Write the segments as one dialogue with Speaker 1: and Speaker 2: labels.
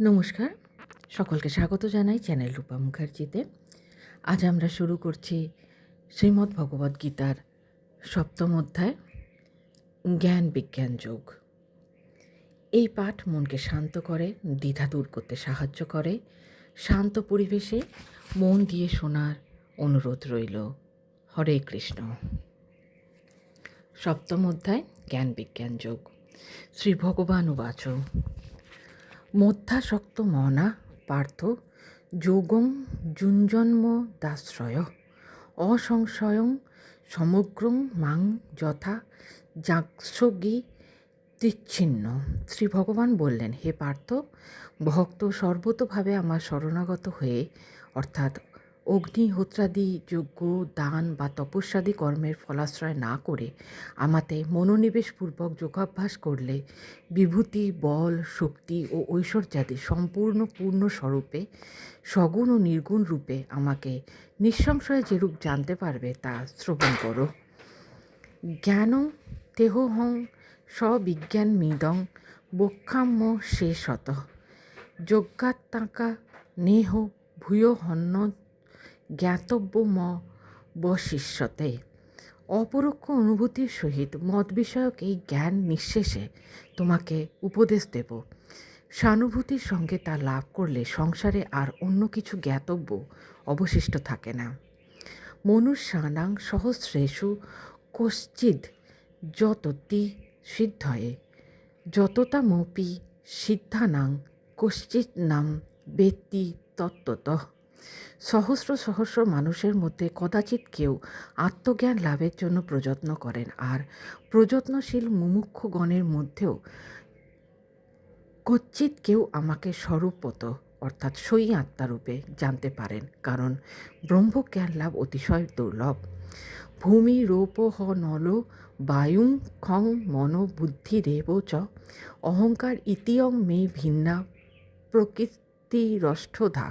Speaker 1: নমস্কার। সকলকে স্বাগত জানাই চ্যানেল রূপা মুখার্জিতে। আজ আমরা শুরু করছি শ্রীমদ্ ভগবদ্ গীতার সপ্তম অধ্যায়, জ্ঞান বিজ্ঞান যোগ। এই পাঠ মনকে শান্ত করে, দ্বিধা দূর করতে সাহায্য করে, শান্ত পরিবেশে মন দিয়ে শোনার অনুরোধ রইল। হরে কৃষ্ণ। সপ্তম অধ্যায়, জ্ঞান বিজ্ঞান যোগ। শ্রী ভগবান উবাচ। মধ্যাসক্ত মনা পার্থ যোগং যুঞ্জন্ম দাশ্রয় অসংশয়ং সমগ্রং মাং যথা যাক্সগি তিচ্ছিন্ন। শ্রী ভগবান বললেন, হে পার্থ, ভক্ত সর্বতোভাবে আমার শরণাগত হয়ে, অর্থাৎ অগ্নিহোত্রাদি যজ্ঞ দান বা তপস্যাদি কর্মের ফলাশ্রয় না করে আমাতে মনোনিবেশপূর্বক যোগাভ্যাস করলে বিভূতি, বল, শক্তি ও ঐশ্বর্যাদি সম্পূর্ণ পূর্ণ স্বরূপে সগুণ ও নির্গুণ রূপে আমাকে নিঃসংশয়ে যেরূপ জানতে পারবে তা শ্রবণ করো। জ্ঞান তেহহং স্ববিজ্ঞানমিদং বক্ষাম্য শেষত। যজ্ঞাত্মাকা নেহ ভূয় হন্য জ্ঞাতব্য ম বশিষ্যতে। অপরোক্ষ অনুভূতির সহিত মত বিষয়ক এই জ্ঞান নিঃশেষে তোমাকে উপদেশ দেব। সানুভূতির সঙ্গে তা লাভ করলে সংসারে আর অন্য কিছু জ্ঞাতব্য অবশিষ্ট থাকে না। মনুষ্যানাং সহস্রেষু কশ্চিদ যততি সিদ্ধয়ে, যততামপি সিদ্ধানাং কশ্চিৎ নাম বেত্তি তত্ত্বতঃ। সহস্র সহস্র মানুষের মধ্যে কদাচিৎ কেউ আত্মজ্ঞান লাভের জন্য প্রযত্ন করেন আর প্রযত্নশীল মুমুক্ষগণের মধ্যেও কচ্ছিৎ কেউ আমাকে স্বরূপত, অর্থাৎ সই আত্মারূপে জানতে পারেন, কারণ ব্রহ্মজ্ঞান লাভ অতিশয় দুর্লভ। ভূমি রূপ হ নল, বায়ুং খং মন বুদ্ধিরেব চ, অহংকার ইতিয়ং মে ভিন্না প্রকৃতিরষ্ঠধা।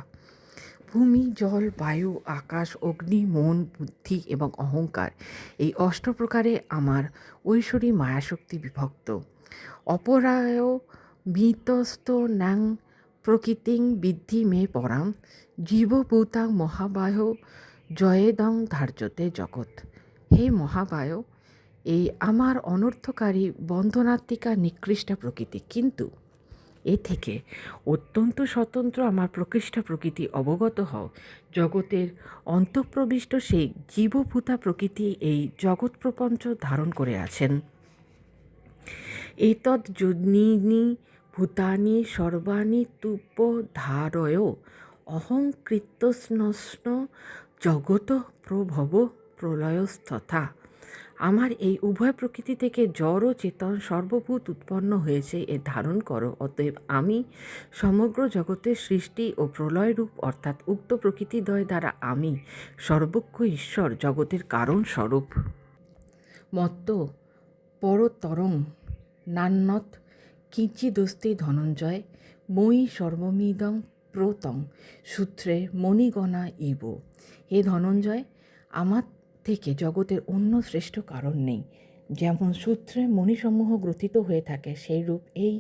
Speaker 1: ভূমি, জল, বায়ু, আকাশ, অগ্নি, মন, বুদ্ধি এবং অহংকার এই অষ্ট প্রকারে আমার ঐশ্বরী মায়াশক্তি বিভক্ত। অপরায় মিতস্ত ন্যাং প্রকৃতিং বৃদ্ধি মে পরাম, জীবভূতাং মহাবায় জয়েদং ধার্যতে জগৎ। হে মহাবায়, এই আমার অনর্থকারী বন্ধনাত্মিকা নিকৃষ্ট প্রকৃতি। কিন্তু এ থেকে অত্যন্ত স্বতন্ত্র আমার প্রকৃষ্ট প্রকৃতি অবগত হও। জগতের অন্তঃপ্রবিষ্ট সেই জীবভূতা প্রকৃতি এই জগৎ প্রপঞ্চ ধারণ করে আছেন। এতদ যুগ্নিনি ভূতানি সর্বাণি তুপ ধারয় অহংকৃতস্নস্ন জগত প্রভব প্রলয়স্তথা আমার এই উভয় প্রকৃতি থেকে জড় ও চেতন সর্বভূত উৎপন্ন হয়েছে, এ ধারণ করো। অতএব আমি সমগ্র জগতের সৃষ্টি ও প্রলয় রূপ, অর্থাৎ উক্ত প্রকৃতিদ্বয় দ্বারা আমি সর্বজ্ঞ ঈশ্বর, জগতের কারণ স্বরূপ। মত্ত পরতরং নান্নত কিঞ্চিদস্তি ধনঞ্জয়, মই সর্বমিদং প্রতং সূত্রে মণিগণা ইব। হে ধনঞ্জয়, আমার থেকে জগতের অন্য শ্রেষ্ঠ কারণ নেই। যেমন সূত্রে মণিসমূহ গ্রথিত হয়ে থাকে, সেই রূপ এই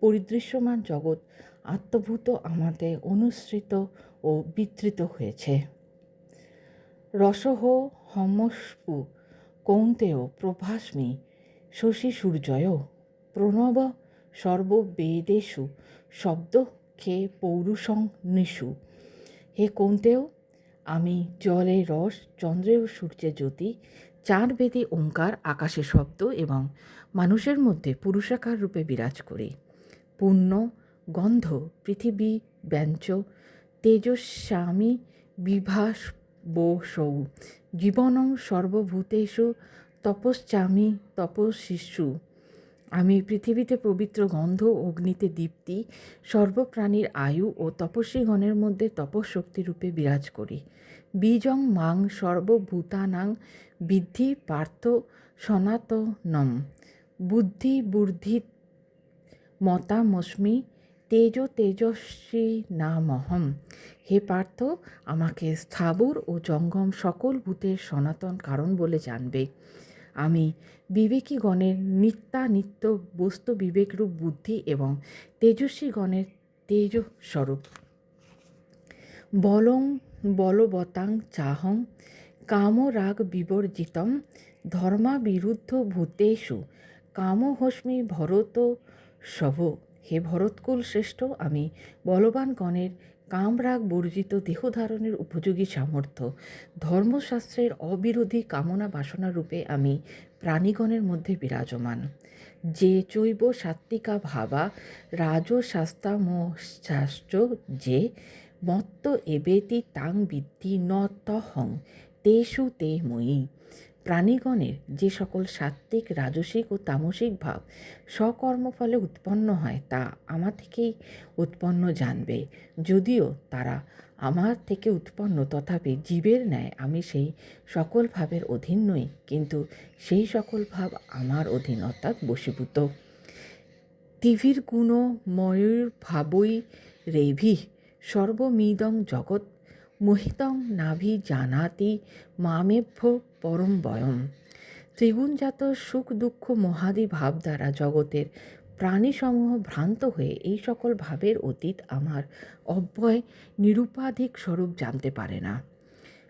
Speaker 1: পরিদৃশ্যমান জগৎ আত্মভূত আমাদের অনুসৃত ও বিতৃত হয়েছে। রসহ হমস্পু কৌন্তেয় প্রভাস্মি শশী সূর্যয় প্রণব সর্ববেদেশু শব্দ খে পৌরুষং নিশু হে কৌন্তেয় আমি জলে রস চন্দ্রে ও সূর্যের জ্যোতি চার বেদে ওঙ্কার, আকাশে শব্দ এবং মানুষের মধ্যে পুরুষাকার রূপে বিরাজ করি। পূর্ণ গন্ধ, পৃথিবী ব্যঞ্চ তেজস্বামী, বিভাস, বসৌ, জীবনং সর্বভূতেষু, তপস্যামি তপশিশু আমি পৃথিবীতে পবিত্র গন্ধ, অগ্নিতে দীপ্তি, সর্বপ্রাণীর আয়ু ও তপস্বীগণের মধ্যে তপশক্তি রূপে বিরাজ করি। বীজং মাং সর্বভূতানাং বিদ্ধি পার্থ সনাতনম। বুদ্ধি বুদ্ধি মতামস্মি তেজ তেজস্বী নামহম। হে পার্থ, আমাকে স্থাবর ও জঙ্গম সকল ভূতের সনাতন কারণ বলে জানবে। আমি বিবেকীগণের নিত্যানিত্য বস্তু বিবেকরূপ বুদ্ধি এবং তেজস্বীগণের তেজ স্বরূপ বলং বলবতাং চাহং কামরাগ বিবর্জিতম ধর্মাবিরুদ্ধ ভূতেষু কামহস্মি ভরত শভ হে ভরতকুল শ্রেষ্ঠ, আমি বলবানগণের কামরাগ বর্জিত দেহধারণের উপযোগী সামর্থ্য। ধর্মশাস্ত্রের অবিরোধী কামনা বাসনা রূপে আমি প্রাণীগণের মধ্যে বিরাজমান। যে চৈব সাত্বিকা ভাবা রাজশাস্তামশ্চাশ্চ যে মত্ত এবেতি তাং বিদ্ধি ন তহং, তেষু তে ময়ী। প্রাণীগণের যে সকল সাত্ত্বিক, রাজসিক ও তামসিক ভাব স্বকর্মফলে উৎপন্ন হয়, তা আমার থেকেই উৎপন্ন জানবে। যদিও তারা আমার থেকে উৎপন্ন, তথাপি জীবের ন্যায় আমি সেই সকল ভাবের অধীন নই, কিন্তু সেই সকল ভাব আমার অধীন, অর্থাৎ বশীভূত। টিভির গুণ ময়ূর ভাবই রেভি সর্বমিদং জগৎ মোহিতং নাভি জানাতি মামেভ্য পরম বয়ম। ত্রিগুণজাত সুখ দুঃখ মহাদি ভাব দ্বারা জগতের প্রাণীসমূহ ভ্রান্ত হয়ে এই সকল ভাবের অতীত আমার অব্যয় নিরুপাধিক স্বরূপ জানতে পারে না।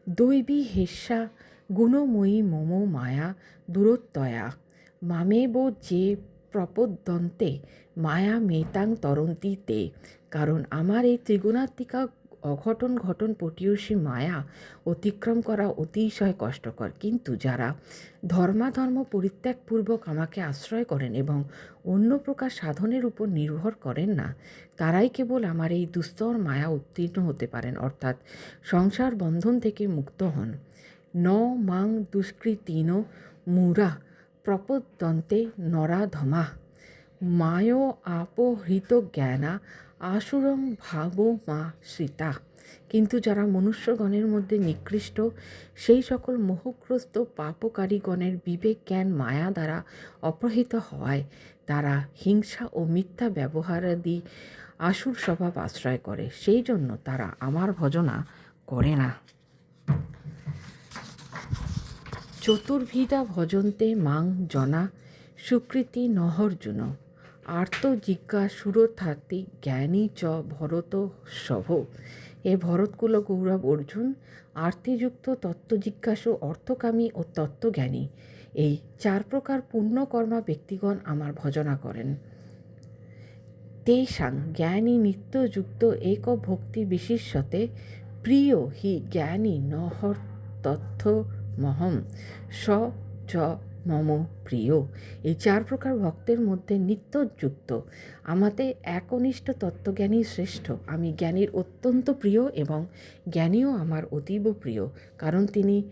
Speaker 1: দৈবী হেস্যা গুণময়ী মম মায়া, দূরত্বয়া, মামেব যে প্রপদ্যন্তে, মায়া মেতাং তরন্তি তে, কারণ আমার এই ত্রিগুণাত্মিকা অঘটন, ঘটন পটীয়সী মায়া অতিক্রম করা অতিশয় কষ্টকর। কিন্তু যারা ধর্মাধর্ম পরিত্যাগপূর্বক আমাকে আশ্রয় করেন এবং অন্য প্রকার সাধনের উপর নির্ভর করেন না, তারাই কেবল আমার এই দুস্তর মায়া উত্তীর্ণ হতে পারেন, অর্থাৎ সংসার বন্ধন থেকে মুক্ত হন। ন মাং দুষ্কৃতিন মুরা প্রপদন্তে নরাধমা মায় আপহৃত জ্ঞানা আসুরং ভাব মা সীতা। কিন্তু যারা মনুষ্যগণের মধ্যে নিকৃষ্ট, সেই সকল মোহগ্রস্ত পাপকারীগণের বিবেক জ্ঞান মায়া দ্বারা অপহৃত হওয়ায় তারা হিংসা ও মিথ্যা ব্যবহারাদি আসুর স্বভাব আশ্রয় করে। সেই জন্য তারা আমার ভজনা করে না। চতুর্ভিদা ভজন্তে মাং জনা, সুকৃতি নহর্জুন। আর্ত জিজ্ঞাসুরথার্থী জ্ঞানী চ ভরত সভ এ ভরতকুল গৌরব অর্জুন, আর্তিযুক্ত তত্ত্বজিজ্ঞাসু অর্থকামী ও তত্ত্বজ্ঞানী। এই চার প্রকার পুণ্যকর্মা ব্যক্তিগণ আমার ভজনা করেন। তেষাং জ্ঞানী নিত্যযুক্ত এক ভক্তি বিশেষতে প্রিয় হি জ্ঞানী নহর তথ্য মহম স চ মম, প্রিয়, এই চার প্রকার ভক্তের মধ্যে নিত্যযুক্ত। আমাদের একনিষ্ঠ তত্ত্বজ্ঞানী শ্রেষ্ঠ। আমি জ্ঞানীর অত্যন্ত প্রিয় এবং জ্ঞানীও আমার অতীব প্রিয়, কারণ তিনি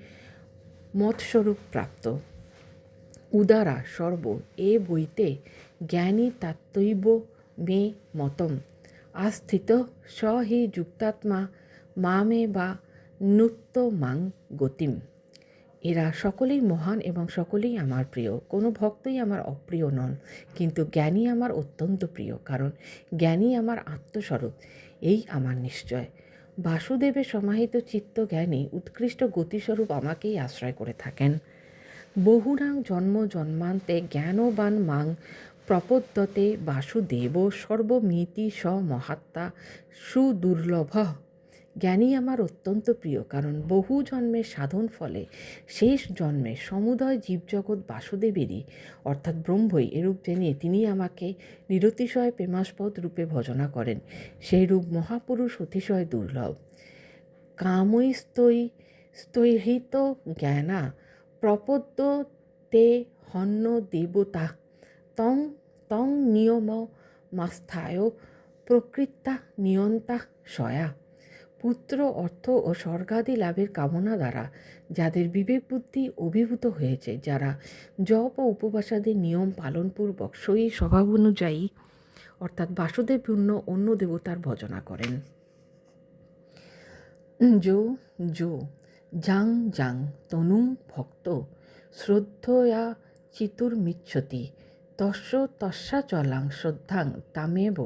Speaker 1: মৎস্বরূপ প্রাপ্ত। উদারা, সর্ব, এ বইতে জ্ঞানী তাত্ত্বৈব মে মতম। আস্থিত স হি যুক্তাত্মা মামে বা নুত্ত মাং গতিম। এরা সকলেই মহান এবং সকলেই আমার প্রিয়। কোনো ভক্তই আমার অপ্রিয় নন, কিন্তু জ্ঞানী আমার অত্যন্ত প্রিয়, কারণ জ্ঞানী আমার আত্মস্বরূপ, এই আমার নিশ্চয়। বাসুদেবের সমাহিত চিত্ত জ্ঞানী উৎকৃষ্ট গতিস্বরূপ আমাকেই আশ্রয় করে থাকেন। বহুনাং জন্ম জন্মান্তে জ্ঞানবান মাং প্রপদ্যতে বাসুদেব সর্বমিতি স মহাত্মা সুদুর্লভ জ্ঞানী আমার অত্যন্ত প্রিয়, কারণ বহু জন্মের সাধন ফলে শেষ জন্মে সমুদয় জীবজগৎ বাসুদেবেরই, অর্থাৎ ব্রহ্মই, এরূপ জেনে তিনি আমাকে নিরতিশয় প্রেমাস্পদ রূপে ভজনা করেন। সেই রূপ মহাপুরুষ অতিশয় দুর্লভ। কামৈ স্তৈ স্তৈহৃত জ্ঞানা, প্রপদ্য তে হন্য দেবতা, তং তং নিয়ম মাস্থায় প্রকৃতা নিয়ন্তা সয়া। পুত্র, অর্থ ও স্বর্গাদি লাভের কামনা দ্বারা যাদের বিবেক বুদ্ধি অভিভূত হয়েছে, যারা জপ ও উপবাসাদের নিয়ম পালনপূর্বক সই স্বভাব অনুযায়ী, অর্থাৎ বাসুদেব পূর্ণ অন্য দেবতার ভজনা করেন। যো জো জাং জাং তনুং, ভক্ত, শ্রদ্ধয়া চিতুর্মিচ্ছতি, তস্য তস্যা চলাং শ্রদ্ধাং তামেব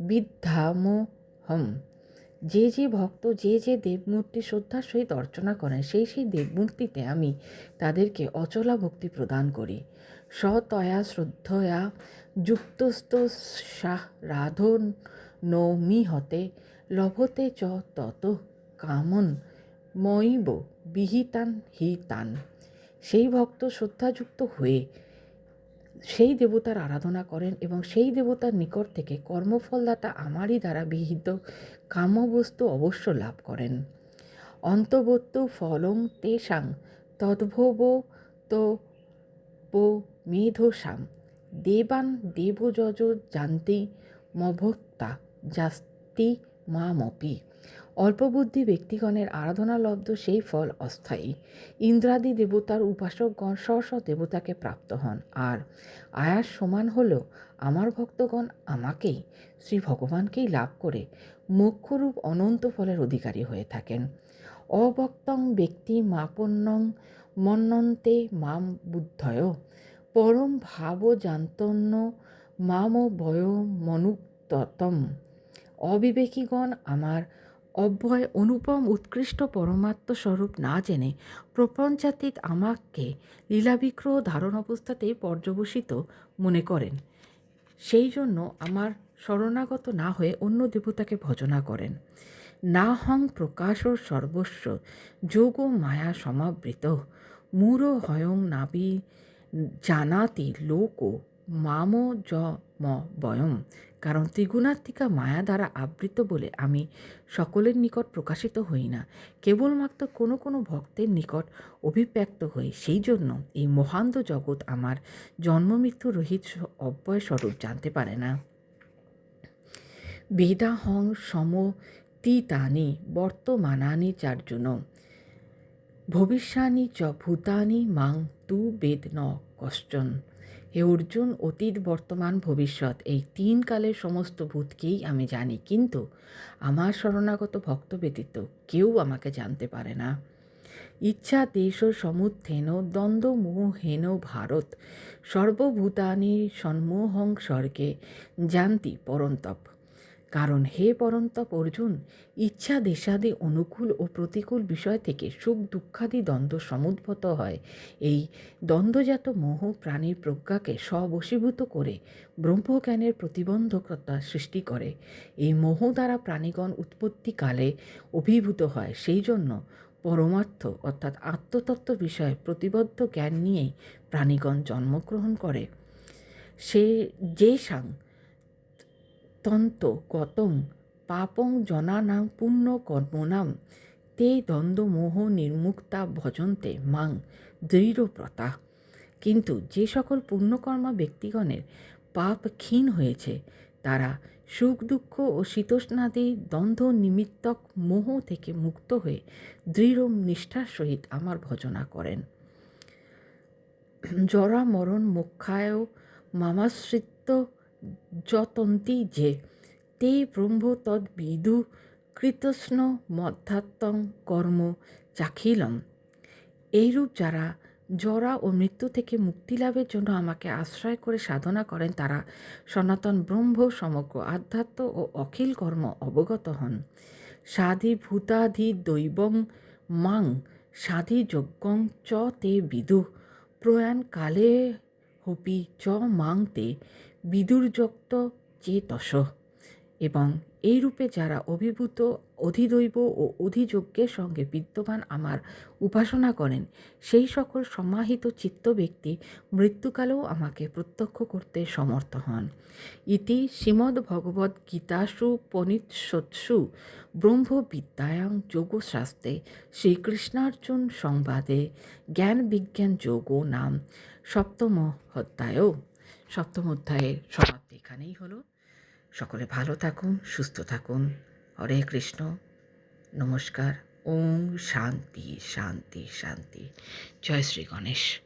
Speaker 1: বিদ্ধামোহম। যে যে ভক্ত, যে যে দেবমূর্তি শ্রদ্ধার সহিত অর্চনা করেন, সেই সেই দেবমূর্তিতে আমি তাদেরকে অচলা ভক্তি প্রদান করি। সতয়া, শ্রদ্ধয়া, যুক্তস্থ, শাহ, রাধন নো মি হতে, লভতে চ তত কামন ময়িব বিহিতান হিতান। সেই ভক্ত শ্রদ্ধাযুক্ত হয়ে সেই দেবতার আরাধনা করেন এবং সেই দেবতার নিকট থেকে কর্মফলদাতা আমারই দ্বারা বিহিত কাম্যবস্তু অবশ্য লাভ করেন। অন্তবত্তু ফলং তেষাং তদ্ভব তো মেধসাম দেবান দেবযজ জানতি মভক্তা জাস্তি মামপি। অল্পবুদ্ধি ব্যক্তিগণের আরাধনালব্ধ সেই ফল অস্থায়ী। ইন্দ্রাদি দেবতার উপাসকগণ স্ব স্ব দেবতাকে প্রাপ্ত হন। আর আয়াস সমান হলেও আমার ভক্তগণ আমাকেই শ্রী ভগবানকেই লাভ করে মোক্ষরূপ অনন্ত ফলের অধিকারী হয়ে থাকেন। অবক্তং ব্যক্তি মাপন্নং মন্নন্তে মাম বুদ্ধয়, পরম ভাব জান্তন্য মাম বয় মনুক্ততম অবিবেকীগণ আমার অব্যয় অনুপম উৎকৃষ্ট পরমাত্ম স্বরূপ না জেনে প্রপঞ্চাতীত আমাকে লীলাবিগ্রহ ধারণ অবস্থাতেই পর্যবসিত মনে করেন। সেই জন্য আমার শরণাগত না হয়ে অন্য দেবতাকে ভজনা করেন। না হং প্রকাশ সর্বস্ব, যোগ মায়া সমাবৃত। মূর হয়ং নাবি জানাতি লোক, মাম য ম বয়ম কারণ ত্রিগুণাত্মিকা মায়া দ্বারা আবৃত বলে আমি সকলের নিকট প্রকাশিত হই না। কেবলমাত্র কোনো কোনো ভক্তের নিকট অভিব্যক্ত হই। সেই জন্য এই মহান্ত জগৎ আমার জন্মমৃত্যু রহিত অব্যয় স্বরূপ জানতে পারে না। বেদাহং সমতীতানি বর্তমানানি চার্জুন। ভবিষ্যানি চ ভূতানি মাং তু বেদ ন কশ্চন। হে অর্জুন অতীত, বর্তমান, ভবিষ্যৎ, এই তিন কালের সমস্ত ভূতকেই আমি জানি। কিন্তু আমার শরণাগত ভক্ত ব্যতীত কেউ আমাকে জানতে পারে না। ইচ্ছা দেশ সমুত্থেন, দ্বন্দ্ব মোহেন ভারত, সর্বভূতানি সন্মোহং স্বর্গে, জানতি পরন্তপ। কারণ হে পরন্তপ অর্জুন, ইচ্ছা দেশাদি অনুকূল ও প্রতিকূল বিষয় থেকে সুখ দুঃখাদি দ্বন্দ্ব সমুদ্ভূত হয়। এই দ্বন্দ্বজাত মোহ প্রাণীর প্রজ্ঞাকে স্ববশীভূত করে ব্রহ্মজ্ঞানের প্রতিবন্ধকতা সৃষ্টি করে। এই মোহ দ্বারা প্রাণীগণ উৎপত্তিকালে অভিভূত হয়। সেই জন্য পরমার্থ অর্থাৎ আত্মতত্ত্ব বিষয়ে প্রতিবদ্ধ জ্ঞান নিয়েই প্রাণীগণ জন্মগ্রহণ করে। সে যে সাং তন্ত গতং পাপং জনানাং পুণ্য কর্মনাম তে দ্বন্দ্ব মোহ নির্মুক্তা ভজন্তে মাং দৃঢ়প্রতা। কিন্তু যে সকল পুণ্যকর্মা ব্যক্তিগণের পাপ ক্ষীণ হয়েছে, তারা সুখ দুঃখ ও শীতোষ্ণাদি দ্বন্দ্ব নিমিত্তক মোহ থেকে মুক্ত হয়ে দৃঢ় নিষ্ঠার সহিত আমার ভজনা করেন। জরা মরণ মোক্ষায় মামাশ্রিত যতন্তি যে, তে ব্রহ্ম তদ্বিদু কৃতস্ন মধ্যাত্মং কর্ম চাখিলম এইরূপ যারা জরা ও মৃত্যু থেকে মুক্তি লাভের জন্য আমাকে আশ্রয় করে সাধনা করেন, তারা সনাতন ব্রহ্ম সমগ্র আধ্যাত্ম ও অখিল কর্ম অবগত হন। সাধি ভূতাধি দৈবং মাং সাধি যজ্ঞং চ তে বিদু। প্রয়াণ কালে হপি চ মাং তে বিদুর্যক্ত চেতস এবং এই রূপে যারা অভিভূত, অধিদৈব ও অধিযজ্ঞের সঙ্গে বিদ্যমান আমার উপাসনা করেন, সেই সকল সমাহিত চিত্ত ব্যক্তি মৃত্যুকালেও আমাকে প্রত্যক্ষ করতে সমর্থ হন। ইতি শ্রীমদ্ ভগবদ্ গীতাসু পনিৎসৎসু ব্রহ্মবিদ্যায়াং যোগশাস্ত্রে শ্রীকৃষ্ণার্জুন সংবাদে জ্ঞান বিজ্ঞান যোগ নাম সপ্তম অধ্যায় সপ্তম অধ্যায়ের সমাপ্তি এখানেই হলো। সকলে ভালো থাকুন, সুস্থ থাকুন। হরে কৃষ্ণ। নমস্কার। ওম শান্তি শান্তি শান্তি। জয় শ্রী গণেশ।